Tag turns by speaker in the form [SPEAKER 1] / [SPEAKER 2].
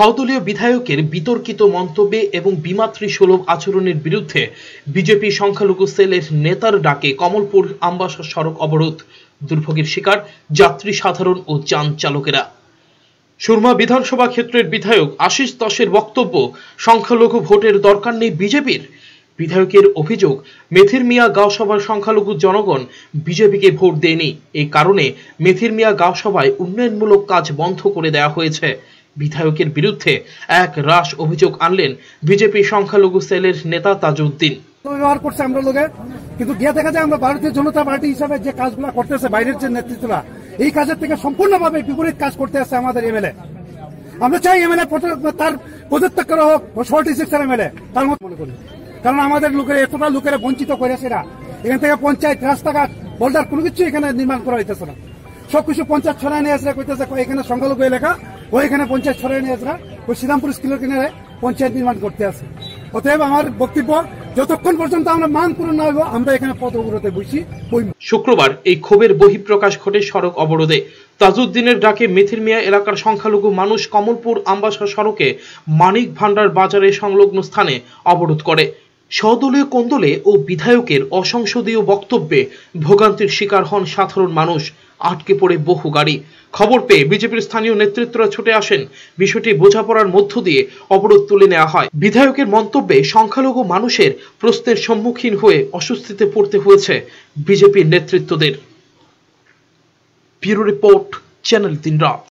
[SPEAKER 1] সহদলীয় বিধায়কের বিতর্কিত মন্তব্যে এবং বিমাতৃ সুলভ আচরণের বিরুদ্ধে বিজেপি সংখ্যালঘু সেলের নেতার ডাকে কমলপুর আমবাসা সড়ক অবরোধ। দুর্ভোগের শিকার যাত্রী সাধারণ ও যান চালকেরা। সুরমা বিধানসভা ক্ষেত্রের বিধায়ক আশিস দাসের বক্তব্য, সংখ্যালঘু ভোটের দরকার নেই বিজেপির। বিধায়কের অভিযোগ, মেথির মিয়া গাঁওসভার সংখ্যালঘু জনগণ বিজেপিকে ভোট দেয়নি। এই কারণে মেথির মিয়া গাঁওসভায় উন্নয়নমূলক কাজ বন্ধ করে দেওয়া হয়েছে। বিধায়কের বিরুদ্ধে এক রাশ অভিযোগ আনলেন বিজেপি সংখ্যালঘু সেলের নেতা তাজউদ্দিন।
[SPEAKER 2] ব্যবহার করছে আমরা লোকে। কিন্তু গিয়ে দেখা যায় আমরা ভারতীয় জনতা পার্টি হিসাবে যে কাজগুলো করতেছে, বাইরের যে নেতৃত্বরা, এই কাজের থেকে সম্পূর্ণভাবে বিপরীত কাজ করতে আসছে আমাদের এমএলএ আমরা চাই এমএলএ তার করা হোক ফর্টি সিক্স এমএলএ তার মতো মনে করি। কারণ আমাদের লোকের, এতটা লোকেরা বঞ্চিত করেছে না এখান থেকে পঞ্চায়েত, রাস্তাঘাট বোল্ডার কোনো কিছু এখানে নির্মাণ করা হইতেছে না। সবকিছু পঞ্চায়েত ছড়াই নিয়ে আসলে কইতেছে, এখানে সংখ্যালঘু এলাকা ও এখানে পঞ্চায়েত ছড়াই নিয়ে আসলে ওই শ্রীরামপুর স্কুলের কিনারে পঞ্চায়েত নির্মাণ করতে আছে। অতএব আমার বক্তব্য, যতক্ষণ পর্যন্ত আমরা মান পূরণ না হইব, আমরা এখানে পথ অবরোধে বসি
[SPEAKER 1] শুক্রবার এই ক্ষোভের বহিঃপ্রকাশ ঘটে সড়ক অবরোধে। তাজউদ্দিনের ডাকে মেথির মিয়া এলাকার সংখ্যালঘু মানুষ কমলপুর আমবাসা সড়কে মানিক ভান্ডার বাজারে সংলগ্ন স্থানে অবরোধ করে। সদলীয় কোন্দলে ও বিধায়কের অসংসদীয় বক্তব্যে ভোগান্তির শিকার হন সাধারণ মানুষ। আটকে পড়ে বহু গাড়ি। খবর পেয়ে বিজেপির স্থানীয় নেতৃত্বরা ছুটে আসেন। বিষয়টি বোঝাপড়ার মধ্য দিয়ে অবরোধ তুলে নেওয়া হয়। বিধায়কের মন্তব্যে সংখ্যালঘু মানুষের প্রশ্নের সম্মুখীন হয়ে অস্বস্তিতে পড়তে হয়েছে বিজেপির নেতৃত্বদের। ব্যুরো রিপোর্ট, চ্যানেল তিন রাত।